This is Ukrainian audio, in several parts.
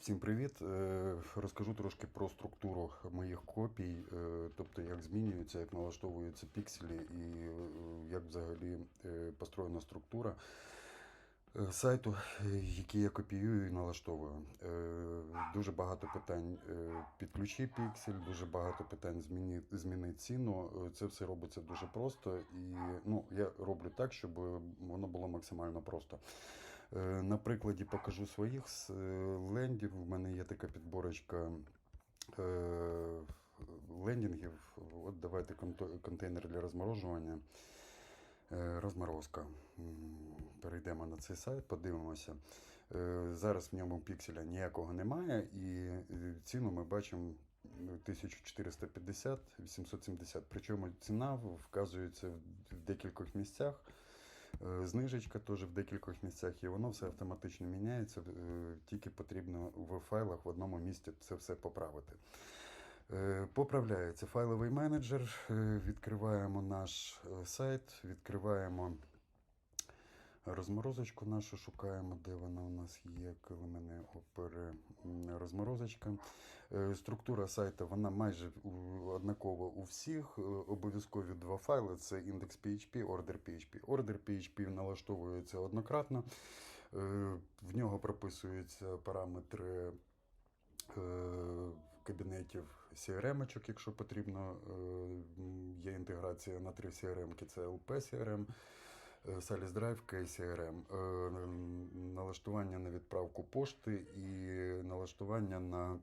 Всім привіт! Е, Розкажу трошки про структуру моїх копій, е, тобто як змінюються, як налаштовуються пікселі і е, як взагалі построєна структура сайту, який я копіюю і налаштовую. Дуже багато питань підключи піксель, дуже багато питань зміни, зміни ціну. Це все робиться дуже просто, і ну, я роблю так, щоб воно було максимально просто. Е, На прикладі покажу своїх е, лендів. У мене є така підборочка е, лендінгів. От давайте контейнер для розморожування. Розморозка. Перейдемо на цей сайт, подивимося. Зараз в ньому пікселя ніякого немає, і ціну ми бачимо 1450-870. Причому ціна вказується в декількох місцях. Е, Знижечка теж в декількох місцях, і воно все автоматично міняється. е, Тільки потрібно в файлах в одному місці це все поправити. Е, Поправляється файловий менеджер. Відкриваємо наш сайт, відкриваємо розморозочку нашу, шукаємо, де вона у нас є, коли мене розморозочка. Е, Структура сайту вона майже однакова у всіх. Е, Обов'язкові два файли: це index.php, order.php. Order.php налаштовується однократно. Е, В нього прописуються параметри кабінетів CRM-очок, якщо потрібно. Є інтеграція на три CRM, це LP CRM. Е, Salis Drive, KCRM, е, налаштування на відправку пошти і налаштування на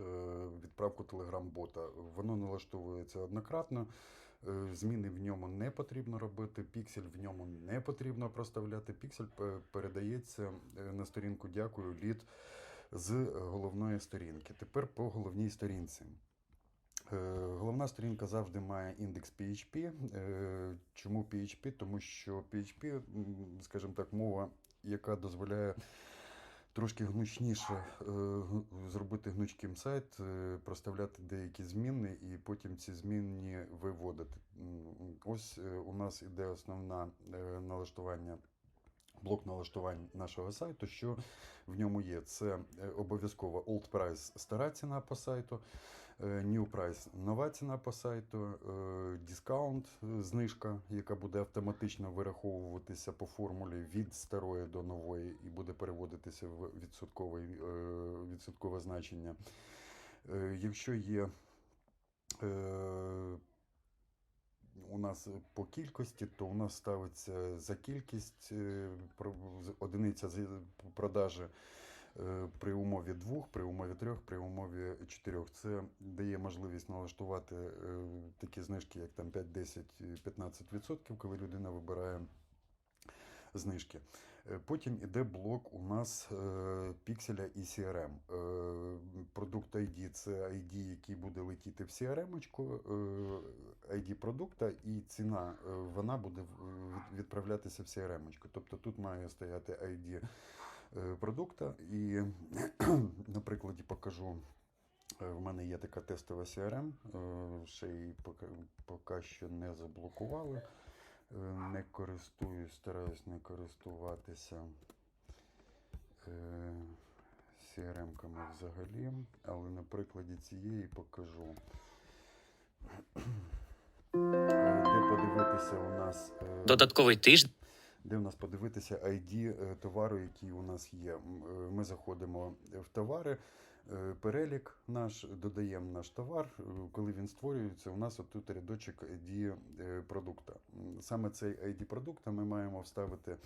е, відправку телеграм-бота. Воно налаштовується однократно. е, Зміни в ньому не потрібно робити, піксель в ньому не потрібно проставляти. Піксель пе- передається е, на сторінку Дякую лід з головної сторінки. Тепер по головній сторінці. Е, сторінка завжди має індекс PHP. Е, Чому PHP? Тому що PHP, скажімо так, мова, яка дозволяє трошки гнучніше е, зробити гнучким сайт, е, проставляти деякі зміни і потім ці зміни виводити. Ось у нас іде основне налаштування. Блок налаштувань нашого сайту, що в ньому є. Це е, обов'язково Old Price стара ціна по сайту, е, New Price нова ціна по сайту, е, е, знижка, яка буде автоматично вираховуватися по формулі від старої до нової і буде переводитися в відсоткове значення. Якщо є нас по кількості, то у нас ставиться за кількість е, одиниця продажі е, при умові двох, при умові трьох, при умові чотирьох. Це дає можливість налаштувати е, такі знижки, як там 5, 10, 15%, коли людина вибирає знижки. Е, Потім іде блок у нас пікселя і CRM. Е, Продукт ID це ID, який буде летіти в CRM-очку, е, ID продукта, і ціна вона буде відправлятися в CRM-очку. Тобто тут має стояти ID продукта. І на прикладі покажу. В мене є така тестова CRM, ще її поки що не заблокували. Е, Не користуюсь, стараюсь не користуватися е, CRM-ками взагалі, але на прикладі цієї покажу. Е, Де подивитися у нас. Додатковий тиждень. де у нас подивитися ID товару, який у нас є. Ми заходимо в товари, перелік наш, додаємо наш товар. Е, Коли він створюється, у нас отут рядочок ID е, продукта. Саме цей ID продукта ми маємо вставити е,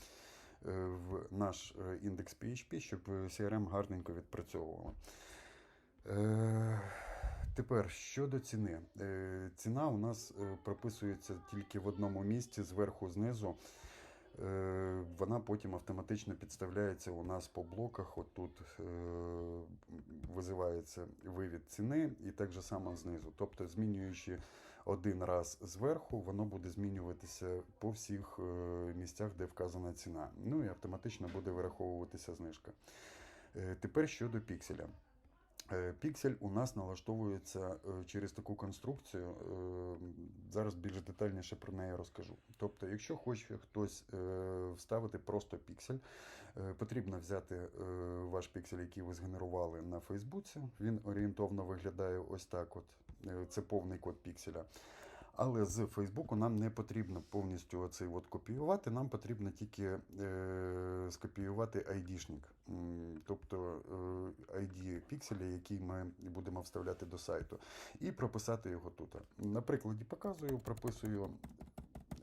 в наш е, індекс PHP, щоб е, CRM гарненько відпрацьовувало. Е, Тепер щодо ціни. Е, Ціна у нас е, прописується тільки в одному місці, зверху, знизу. Вона потім автоматично підставляється у нас по блоках. Отут е, визивається вивід ціни, і так же само знизу. Тобто, змінюючи один раз зверху, воно буде змінюватися по всіх е, місцях, де вказана ціна. Ну і автоматично буде вираховуватися знижка. Е, Тепер щодо пікселя. Е, Піксель у нас налаштовується е, через таку конструкцію. е, Зараз більш детальніше про неї розкажу. Тобто, якщо хоче хтось вставити просто піксель, потрібно взяти ваш піксель, який ви згенерували на Фейсбуці. Він орієнтовно виглядає ось так. От. Це повний код пікселя. Але з Фейсбуку нам не потрібно повністю оцей от копіювати, нам потрібно тільки е, скопіювати ID-шник, тобто е, ID пікселя, який ми будемо вставляти до сайту, і прописати його тут. На прикладі показую, прописую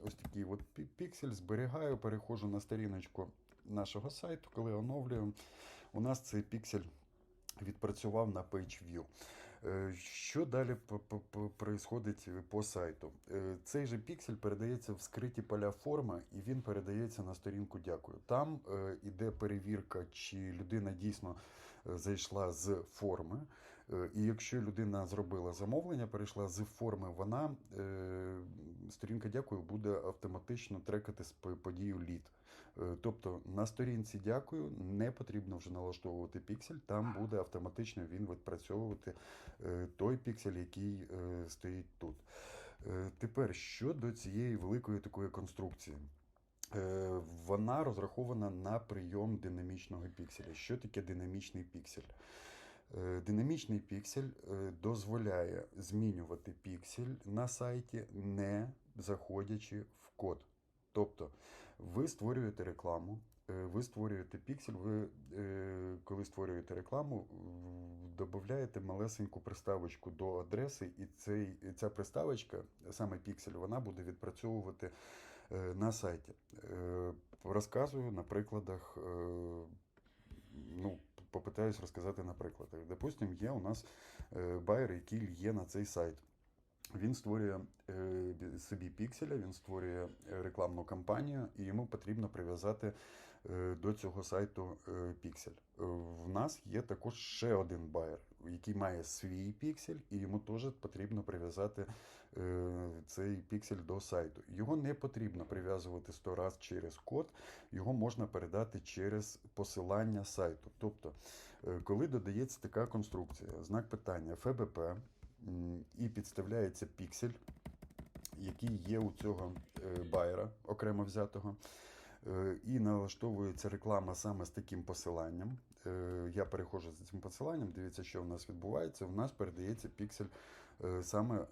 ось такий от піксель, зберігаю, переходжу на сторіночку нашого сайту, коли оновлюю. У нас цей піксель відпрацював на PageView. Е, Що далі проїсходить по сайту? Е, Цей же піксель передається в скриті поля форми, і він передається на сторінку Дякую. Там е, іде перевірка, чи людина дійсно е, зайшла з форми. Е, І якщо людина зробила замовлення, перейшла з форми, вона е, сторінка Дякую буде автоматично трекати з подію лід. Е, Тобто на сторінці дякую, не потрібно вже налаштовувати піксель, там буде автоматично він відпрацьовувати той піксель, який стоїть тут. Тепер щодо цієї великої такої конструкції. Вона розрахована на прийом динамічного пікселя. Що таке динамічний піксель? Е, Динамічний піксель е, дозволяє змінювати піксель на сайті, не заходячи в код. Тобто ви створюєте рекламу, е, ви створюєте піксель, ви коли створюєте рекламу, додаєте малесеньку приставочку до адреси, і цей, ця приставочка, саме піксель, вона буде відпрацьовувати на сайті. Розказую на прикладах. Е, Ну, попитаюсь розказати на прикладах. Допустим, є у нас е, байер, який є на цей сайт. Він створює е, собі пікселя, він створює е, рекламну кампанію, і йому потрібно прив'язати е, до цього сайту е, піксель. Е, В нас є також ще один байер, який має свій піксель, і йому теж потрібно прив'язати е, цей піксель до сайту. Його не потрібно прив'язувати 100 раз через код, його можна передати через посилання сайту. Тобто, е, коли додається така конструкція, знак питання ФБП. І підставляється піксель, який є у цього е, байера окремо взятого. Е, І налаштовується реклама саме з таким посиланням. Е, Я переходжу за цим посиланням, дивіться, що в нас відбувається. У нас передається піксель е, саме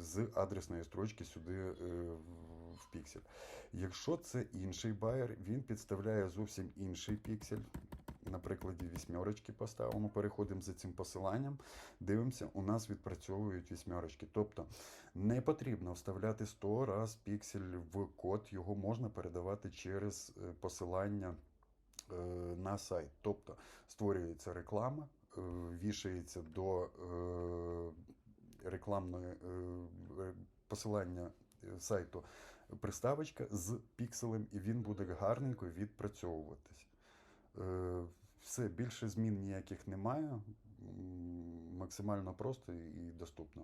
з адресної строчки сюди в піксель. Якщо це інший байер, він підставляє зовсім інший піксель. На прикладі вісьмерочки поставимо, переходимо за цим посиланням, дивимося, у нас відпрацьовують вісьмерочки. Тобто не потрібно вставляти 100 раз піксель в код, його можна передавати через е, посилання е, на сайт. Тобто створюється реклама, е, вішається до рекламної посилання сайту приставочка з пікселем, і він буде гарненько відпрацьовуватись. Е, Все, більше змін ніяких немає. Максимально просто і доступно.